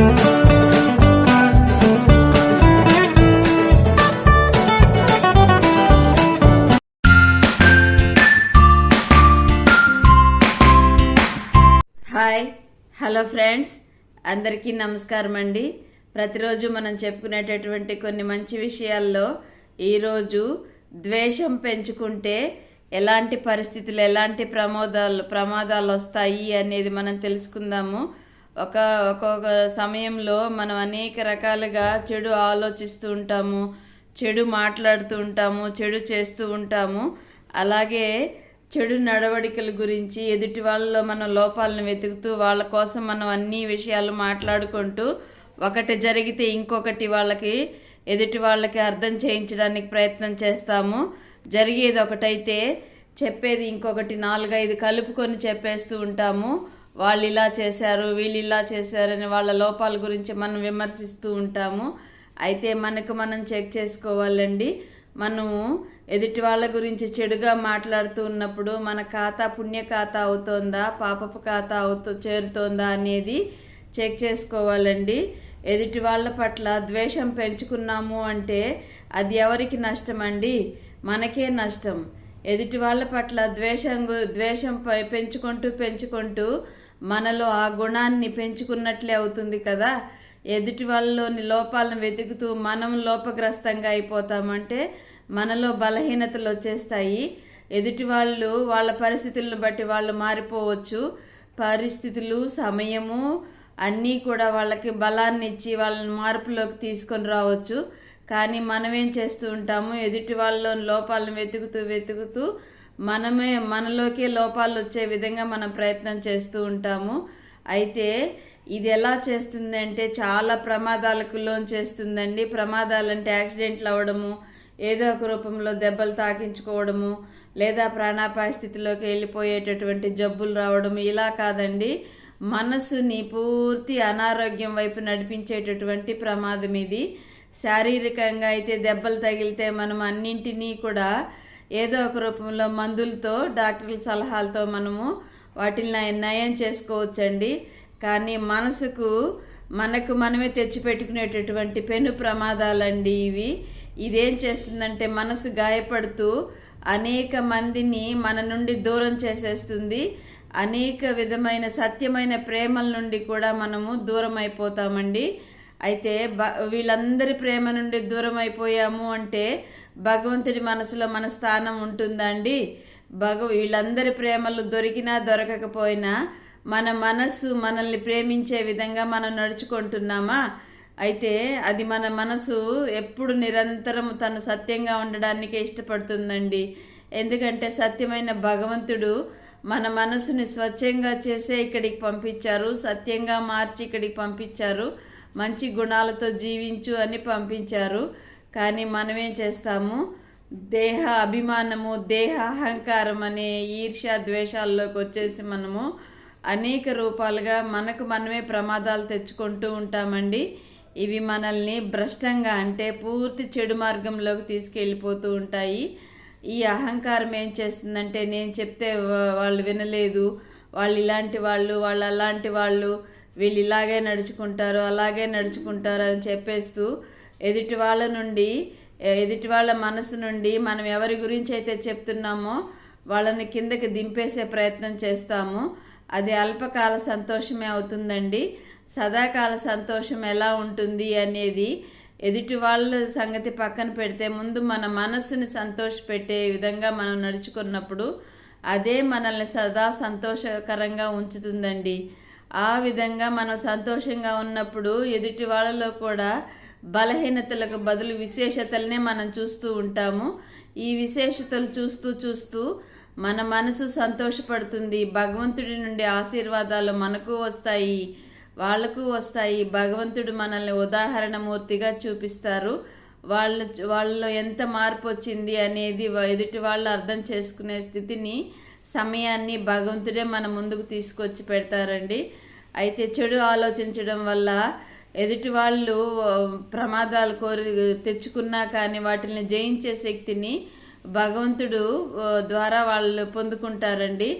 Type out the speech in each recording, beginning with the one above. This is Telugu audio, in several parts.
Hi hello friends. అందరికీ నమస్కారం అండి. ప్రతిరోజు మనం చెప్పుకునేటటువంటి కొన్ని మంచి విషయాల్లో ఈరోజు ద్వేషం పెంచుకుంటే ఎలాంటి పరిస్థితులు ఎలాంటి ప్రమాదాలు ప్రమాదాలు వస్తాయి అనేది మనం తెలుసుకుందాము. ఒక ఒక్కొక్క సమయంలో మనం అనేక రకాలుగా చెడు ఆలోచిస్తూ ఉంటాము చెడు మాట్లాడుతూ ఉంటాము చెడు చేస్తూ ఉంటాము. అలాగే చెడు నడవడికల గురించి ఎదుటి వాళ్ళలో మన లోపాలను వెతుకుతూ వాళ్ళ కోసం మనం అన్ని విషయాలు మాట్లాడుకుంటూ ఒకటి జరిగితే ఇంకొకటి వాళ్ళకి ఎదుటి వాళ్ళకి అర్థం చేయించడానికి ప్రయత్నం చేస్తాము. జరిగేది ఒకటైతే చెప్పేది ఇంకొకటి నాలుగైదు కలుపుకొని చెప్పేస్తూ ఉంటాము. వాళ్ళు ఇలా చేశారు వీళ్ళు ఇలా చేశారని వాళ్ళ లోపాల గురించి మనం విమర్శిస్తూ ఉంటాము. అయితే మనకు మనం చెక్ చేసుకోవాలండి. మనము ఎదుటి వాళ్ళ గురించి చెడుగా మాట్లాడుతూ ఉన్నప్పుడు మన ఖాతా పుణ్య ఖాతా అవుతోందా పాపపు ఖాతా అవుతూ చేరుతోందా అనేది చెక్ చేసుకోవాలండి. ఎదుటి వాళ్ళ పట్ల ద్వేషం పెంచుకున్నాము అంటే అది ఎవరికి నష్టం అండి మనకే నష్టం. ఎదుటి వాళ్ళ పట్ల ద్వేషం గు- ద్వేషం పెంచుకుంటూ పెంచుకుంటూ మనలో ఆ గుణాన్ని పెంచుకున్నట్లే అవుతుంది కదా. ఎదుటి వాళ్ళలోని లోపాలను వెతుకుతూ మనం లోపగ్రస్తంగా అయిపోతామంటే మనలో బలహీనతలు వచ్చేస్తాయి. ఎదుటి వాళ్ళు వాళ్ళ పరిస్థితులను బట్టి వాళ్ళు మారిపోవచ్చు. పరిస్థితులు సమయము అన్నీ కూడా వాళ్ళకి బలాన్ని ఇచ్చి వాళ్ళని మార్పులోకి తీసుకొని రావచ్చు. కానీ మనమేం చేస్తూ ఉంటాము? ఎదుటి వాళ్ళలోని లోపాలను వెతుకుతూ వెతుకుతూ మనమే మనలోకే లోపాలు వచ్చే విధంగా మనం ప్రయత్నం చేస్తూ ఉంటాము. అయితే ఇది ఎలా చేస్తుంది అంటే చాలా ప్రమాదాలకు లోన్ చేస్తుందండి. ప్రమాదాలు అంటే యాక్సిడెంట్లు అవ్వడము ఏదో ఒక రూపంలో దెబ్బలు తాకించుకోవడము లేదా ప్రాణాపాయ స్థితిలోకి వెళ్ళిపోయేటటువంటి జబ్బులు రావడం ఇలా కాదండి. మనసుని పూర్తి అనారోగ్యం వైపు నడిపించేటటువంటి ప్రమాదం ఇది. శారీరకంగా అయితే దెబ్బలు తగిలితే మనం అన్నింటినీ కూడా ఏదో ఒక రూపంలో మందులతో డాక్టర్ల సలహాలతో మనము వాటిని నయం చేసుకోవచ్చండి. కానీ మనసుకు మనకు మనమే తెచ్చిపెట్టుకునేటటువంటి పెను ప్రమాదాలండి ఇవి. ఇదేం చేస్తుందంటే మనసు గాయపడుతూ అనేక మందిని మన నుండి దూరం చేసేస్తుంది. అనేక విధమైన సత్యమైన ప్రేమల నుండి కూడా మనము దూరం అయిపోతామండి అయితే బ వీళ్ళందరి ప్రేమ నుండి దూరం అయిపోయాము అంటే భగవంతుడి మనసులో మన స్థానం ఉంటుందండి. భగ వీళ్ళందరి ప్రేమలు దొరికినా దొరకకపోయినా మన మనస్సు మనల్ని ప్రేమించే విధంగా మనం నడుచుకుంటున్నామా? అయితే అది మన మనసు ఎప్పుడు నిరంతరం తను సత్యంగా ఉండడానికి ఇష్టపడుతుందండి. ఎందుకంటే సత్యమైన భగవంతుడు మన మనసుని స్వచ్ఛంగా చేసే ఇక్కడికి పంపించారు సత్యంగా మార్చి ఇక్కడికి పంపించారు. మంచి గుణాలతో జీవించు అని పంపించారు. కానీ మనమేం చేస్తాము? దేహ అభిమానము దేహ అహంకారం అనే ఈర్ష్య ద్వేషాల్లోకి వచ్చేసి మనము అనేక రూపాలుగా మనకు మనమే ప్రమాదాలు తెచ్చుకుంటూ ఉంటామండి. ఇవి మనల్ని భ్రష్టంగా అంటే పూర్తి చెడు మార్గంలోకి తీసుకెళ్ళిపోతూ ఉంటాయి. ఈ అహంకారం ఏం చేస్తుందంటే నేను చెప్తే వాళ్ళు వినలేదు. వాళ్ళు ఇలాంటి వాళ్ళు వాళ్ళు అలాంటి వాళ్ళు వీళ్ళు ఇలాగే నడుచుకుంటారు అలాగే నడుచుకుంటారు అని చెప్పేస్తూ ఎదుటి వాళ్ళ నుండి ఎదుటి వాళ్ళ మనసు నుండి మనం ఎవరి గురించి అయితే చెప్తున్నామో వాళ్ళని కిందకి దింపేసే ప్రయత్నం చేస్తాము. అది అల్పకాల సంతోషమే అవుతుందండి. సదాకాల సంతోషం ఎలా ఉంటుంది అనేది ఎదుటి వాళ్ళ సంగతి పక్కన పెడితే ముందు మన మనస్సుని సంతోషపెట్టే విధంగా మనం నడుచుకున్నప్పుడు అదే మనల్ని సదా సంతోషకరంగా ఉంచుతుందండి. ఆ విధంగా మనం సంతోషంగా ఉన్నప్పుడు ఎదుటి వాళ్ళలో కూడా బలహీనతలకు బదులు విశేషతలనే మనం చూస్తూ ఉంటాము. ఈ విశేషతలు చూస్తూ చూస్తూ మన మనసు సంతోషపడుతుంది. భగవంతుడి నుండి ఆశీర్వాదాలు మనకు వస్తాయి. వాళ్ళకు వస్తాయి. భగవంతుడు మనల్ని ఉదాహరణమూర్తిగా చూపిస్తారు. వాళ్ళ వాళ్ళలో ఎంత మార్పు వచ్చింది అనేది ఎదుటి వాళ్ళు అర్థం చేసుకునే స్థితిని సమయాన్ని భగవంతుడే మన ముందుకు తీసుకొచ్చి పెడతారండి. అయితే చెడు ఆలోచించడం వల్ల ఎదుటి వాళ్ళు ప్రమాదాలు కోరి తెచ్చుకున్నా కానీ వాటిని జయించే శక్తిని భగవంతుడు ద్వారా వాళ్ళు పొందుకుంటారండి.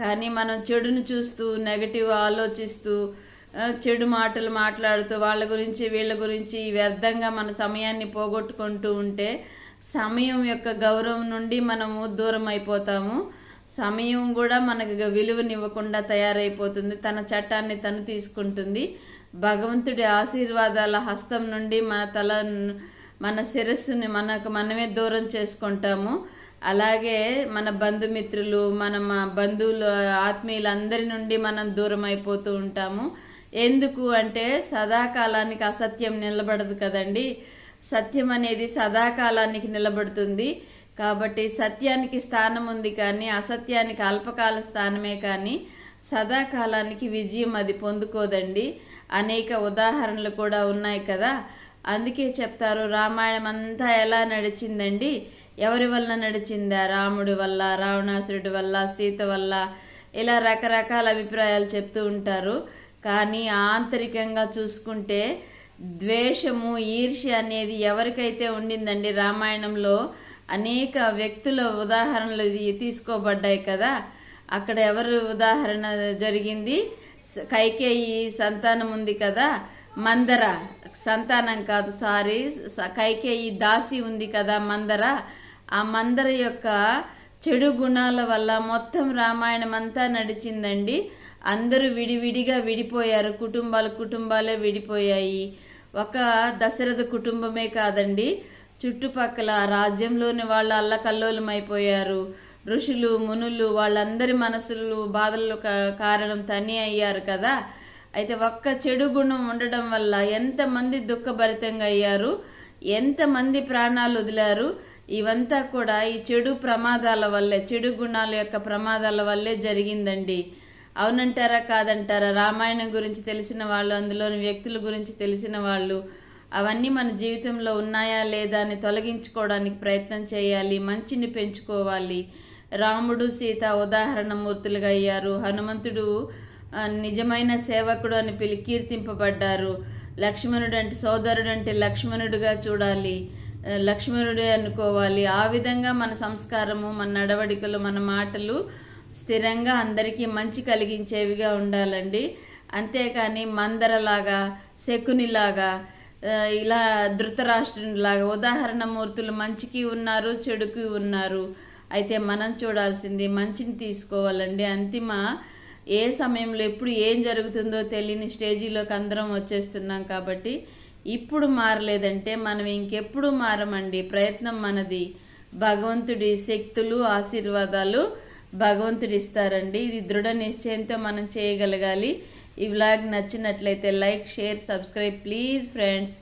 కానీ మనం చెడును చూస్తూ నెగటివ్ ఆలోచిస్తూ చెడు మాటలు మాట్లాడుతూ వాళ్ళ గురించి వీళ్ళ గురించి వ్యర్థంగా మన సమయాన్ని పోగొట్టుకుంటూ ఉంటే సమయం యొక్క గౌరవం నుండి మనము దూరం అయిపోతాము సమయం కూడా మనకు విలువనివ్వకుండా తయారైపోతుంది. తన చట్టాన్ని తను తీసుకుంటుంది. భగవంతుడి ఆశీర్వాదాల హస్తం నుండి మన తల మన శిరస్సుని మనకు మనమే దూరం చేసుకుంటాము. అలాగే మన బంధుమిత్రులు మన మా బంధువులు ఆత్మీయులందరి నుండి మనం దూరం అయిపోతూ ఉంటాము. ఎందుకు అంటే సదాకాలానికి అసత్యం నిలబడదు కదండి. సత్యం అనేది సదాకాలానికి నిలబడుతుంది. కాబట్టి సత్యానికి స్థానం ఉంది కానీ అసత్యానికి అల్పకాల స్థానమే కానీ సదాకాలానికి విజయం అది పొందుకోదండి. అనేక ఉదాహరణలు కూడా ఉన్నాయి కదా. అందుకే చెప్తారు రామాయణం అంతా ఎలా నడిచిందండి? ఎవరి వల్ల నడిచిందా? రాముడి వల్ల రావణాసురుడి వల్ల సీత వల్ల ఇలా రకరకాల అభిప్రాయాలు చెప్తూ ఉంటారు. కానీ ఆంతరికంగా చూసుకుంటే ద్వేషము ఈర్ష్య అనేది ఎవరికైతే ఉండిందండి రామాయణంలో అనేక వ్యక్తుల ఉదాహరణలు తీసుకోబడ్డాయి కదా. అక్కడ ఎవరు ఉదాహరణ జరిగింది? కైకేయి సంతానం ఉంది కదా. మందర సంతానం కాదు సారీ కైకేయి దాసి ఉంది కదా మందర. ఆ మందర యొక్క చెడు గుణాల వల్ల మొత్తం రామాయణం అంతా నడిచిందండి. అందరూ విడివిడిగా విడిపోయారు. కుటుంబాలు కుటుంబాలే విడిపోయాయి. ఒక దశరథ కుటుంబమే కాదండి. చుట్టుపక్కల రాజ్యంలోని వాళ్ళు అల్లకల్లోలమైపోయారు. ఋషులు మునులు వాళ్ళందరి మనసులు బాధలు కారణం తని అయ్యారు కదా. అయితే ఒక్క చెడు గుణం ఉండడం వల్ల ఎంతమంది దుఃఖభరితంగా అయ్యారు ఎంతమంది ప్రాణాలు వదిలారు ఇవంతా కూడా ఈ చెడు ప్రమాదాల వల్లే చెడు గుణాల యొక్క ప్రమాదాల వల్లే జరిగిందండి. అవునంటారా కాదంటారా? రామాయణం గురించి తెలిసిన వాళ్ళు అందులోని వ్యక్తుల గురించి తెలిసిన వాళ్ళు అవన్నీ మన జీవితంలో ఉన్నాయా లేదా అని తొలగించుకోవడానికి ప్రయత్నం చేయాలి మంచిని పెంచుకోవాలి. రాముడు సీత ఉదాహరణ మూర్తులుగా అయ్యారు. హనుమంతుడు నిజమైన సేవకుడు అని పిలి కీర్తింపబడ్డారు. లక్ష్మణుడు అంటే సోదరుడు అంటే లక్ష్మణుడిగా చూడాలి. లక్ష్మణుడే అనుకోవాలి. ఆ విధంగా మన సంస్కారము మన నడవడికలు మన మాటలు స్థిరంగా అందరికీ మంచి కలిగించేవిగా ఉండాలండి. అంతేకాని మందరలాగా శకునిలాగా ఇలా ధృతరాష్ట్రునిలాగా ఉదాహరణ మూర్తులు మంచికి ఉన్నారు చెడుకి ఉన్నారు. అయితే మనం చూడాల్సింది మంచిని తీసుకోవాలండి. అంతిమ ఏ సమయంలో ఎప్పుడు ఏం జరుగుతుందో తెలియని స్టేజీలోకి అందరం వచ్చేస్తున్నాం కాబట్టి ఇప్పుడు మారలేదంటే మనం ఇంకెప్పుడు మారమండి. ప్రయత్నం మనది. భగవంతుడి శక్తులు ఆశీర్వాదాలు భగవంతుడు ఇస్తారండి ఇది దృఢ నిశ్చయంతో మనం చేయగలగాలి. ఈ వ్లాగ్ నచ్చినట్లయితే like share subscribe please friends.